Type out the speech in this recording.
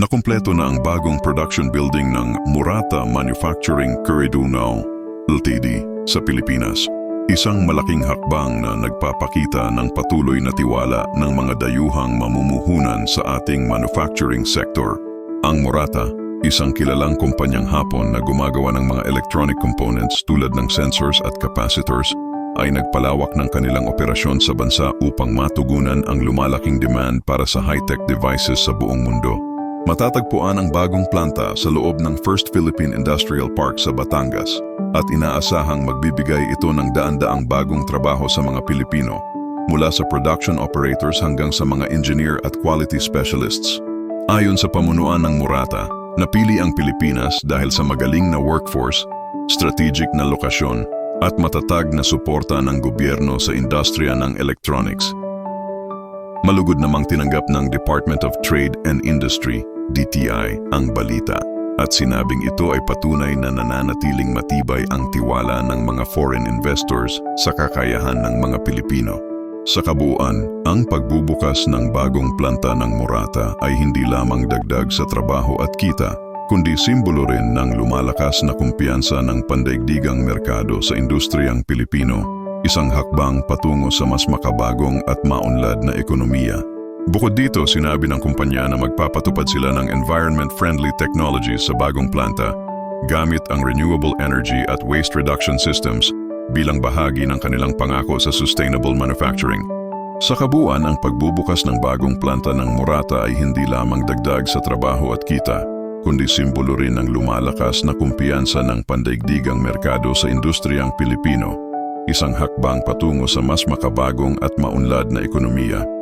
Nakumpleto na ang bagong production building ng Murata Manufacturing Quirino Ltd. sa Pilipinas. Isang malaking hakbang na nagpapakita ng patuloy na tiwala ng mga dayuhang mamumuhunan sa ating manufacturing sector. Ang Murata, isang kilalang kumpanyang Hapon na gumagawa ng mga electronic components tulad ng sensors at capacitors, ay nagpalawak ng kanilang operasyon sa bansa upang matugunan ang lumalaking demand para sa high-tech devices sa buong mundo. Matatagpuan ang bagong planta sa loob ng First Philippine Industrial Park sa Batangas at inaasahang magbibigay ito ng daan-daang bagong trabaho sa mga Pilipino mula sa production operators hanggang sa mga engineer at quality specialists. Ayon sa pamunuan ng Murata, napili ang Pilipinas dahil sa magaling na workforce, strategic na lokasyon at matatag na suporta ng gobyerno sa industriya ng electronics. Malugod namang tinanggap ng Department of Trade and Industry, DTI, ang balita at sinabing ito ay patunay na nananatiling matibay ang tiwala ng mga foreign investors sa kakayahan ng mga Pilipino. Sa kabuuan, ang pagbubukas ng bagong planta ng Murata ay hindi lamang dagdag sa trabaho at kita, kundi simbolo rin ng lumalakas na kumpiyansa ng pandaigdigang merkado sa industriyang Pilipino, isang hakbang patungo sa mas makabagong at maunlad na ekonomiya. Bukod dito, sinabi ng kumpanya na magpapatupad sila ng environment-friendly technologies sa bagong planta gamit ang renewable energy at waste reduction systems bilang bahagi ng kanilang pangako sa sustainable manufacturing. Sa kabuuan, ang pagbubukas ng bagong planta ng Murata ay hindi lamang dagdag sa trabaho at kita, kundi simbolo rin ng lumalakas na kumpiyansa ng pandaigdigang merkado sa industriyang Pilipino, isang hakbang patungo sa mas makabagong at maunlad na ekonomiya.